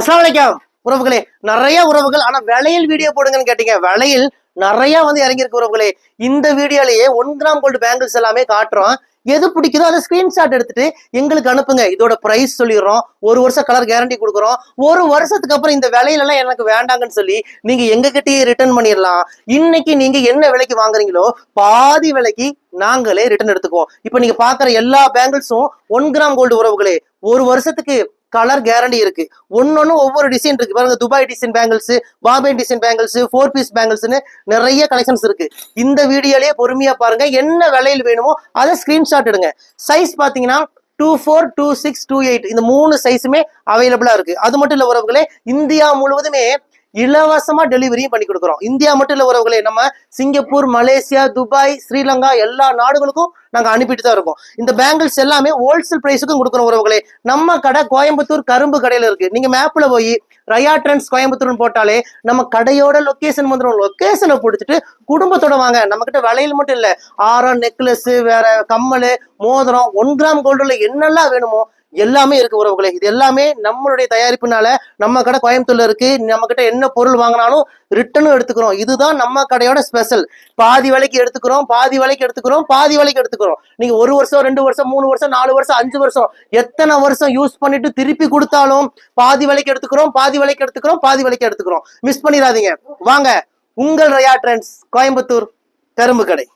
அஸ்லாம் வலைக்கம் உறவுகளே நிறைய உறவுகள் ஆனா விலையில் வீடியோ போடுங்கன்னு கேட்டீங்க. விலையில் நிறைய வந்து இறங்கியிருக்கு உறவுகளே. இந்த வீடியோலயே ஒன் கிராம் கோல்டு பேங்கிள்ஸ் எல்லாமே காட்டுறோம். எது பிடிக்குதோ அதை ஸ்கிரீன்ஷாட் எடுத்துட்டு எங்களுக்கு அனுப்புங்க. இதோட பிரைஸ் சொல்லிடுறோம். ஒரு வருஷம் கலர் கேரண்டி கொடுக்குறோம். ஒரு வருஷத்துக்கு அப்புறம் இந்த விலையிலலாம் எனக்கு வேண்டாங்கன்னு சொல்லி நீங்க எங்ககிட்டயே ரிட்டர்ன் பண்ணிடலாம். இன்னைக்கு நீங்க என்ன விலைக்கு வாங்குறீங்களோ பாதி விலைக்கு நாங்களே ரிட்டர்ன் எடுத்துக்குவோம். இப்போ நீங்க பாக்குற எல்லா பேங்கிள்ஸும் ஒன் கிராம் கோல்டு உறவுகளே. ஒரு வருஷத்துக்கு கலர் கேரண்டி இருக்கு. ஒன்னொன்னு ஒவ்வொரு டிசைன் இருக்கு. பாருங்க Dubai design bangles Bombay design bangles four piece பேங்கிள்ஸ்னு நிறைய கலெக்ஷன்ஸ் இருக்கு. இந்த வீடியோலயே பொறுமையா பாருங்க. என்ன விலையில் வேணுமோ அதை ஸ்கிரீன்ஷாட் எடுங்க. சைஸ் பாத்தீங்கன்னா two four two six two eight இந்த மூணு சைஸுமே அவைலபிளா இருக்கு. அது மட்டும் இல்ல உறவுகளே இந்தியா முழுவதுமே இலவசமா டெலிவரியும் பண்ணி கொடுக்குறோம். இந்தியா மட்டும் இல்ல உறவுகளே நம்ம சிங்கப்பூர் மலேசியா துபாய் ஸ்ரீலங்கா எல்லா நாடுகளுக்கும் நாங்க அனுப்பிட்டு தான் இருக்கோம். இந்த பேங்கிள்ஸ் எல்லாமே ஹோல்சேல் பிரைஸுக்கும் கொடுக்குறோம் உறவுகளே. நம்ம கடை கோயம்புத்தூர் கரும்பு கடையில இருக்கு. நீங்க மேப்ல போய் ரயா ட்ரெண்ட்ஸ் கோயம்புத்தூர்னு போட்டாலே நம்ம கடையோட லொக்கேஷன் வந்துடும் லொக்கேஷனை பிடிச்சிட்டு குடும்பத்தோட வாங்க. நம்ம கிட்ட விலையில் மட்டும் இல்ல ஆரம் நெக்லஸ் வேற கம்மல் மோதிரம் ஒன் கிராம் கோல்டுல என்னெல்லாம் வேணுமோ எல்லாமே இருக்கு உறவுகளே. இது எல்லாமே நம்மளுடைய தயாரிப்புனால நம்ம கடை கோயம்புத்தூர்ல இருக்கு. நம்ம கிட்ட என்ன பொருள் வாங்கினாலும் ரிட்டனும் எடுத்துக்கிறோம். இதுதான் நம்ம கடையோட ஸ்பெஷல் பாதி விலைக்கு எடுத்துக்கிறோம் பாதி விலைக்கு எடுத்துக்கிறோம் பாதி விலைக்கு எடுத்துக்கிறோம். நீங்க ஒரு வருஷம் ரெண்டு வருஷம் மூணு வருஷம் நாலு வருஷம் அஞ்சு வருஷம் எத்தனை வருஷம் யூஸ் பண்ணிட்டு திருப்பி கொடுத்தாலும் பாதி விலைக்கு எடுத்துக்கிறோம் பாதி விலைக்கு எடுத்துக்கிறோம் பாதி விலைக்கு எடுத்துக்கிறோம். மிஸ் பண்ணிடாதீங்க. வாங்க உங்கள் ரயா ட்ரெண்ட்ஸ் கோயம்புத்தூர் கரும்பு கடை.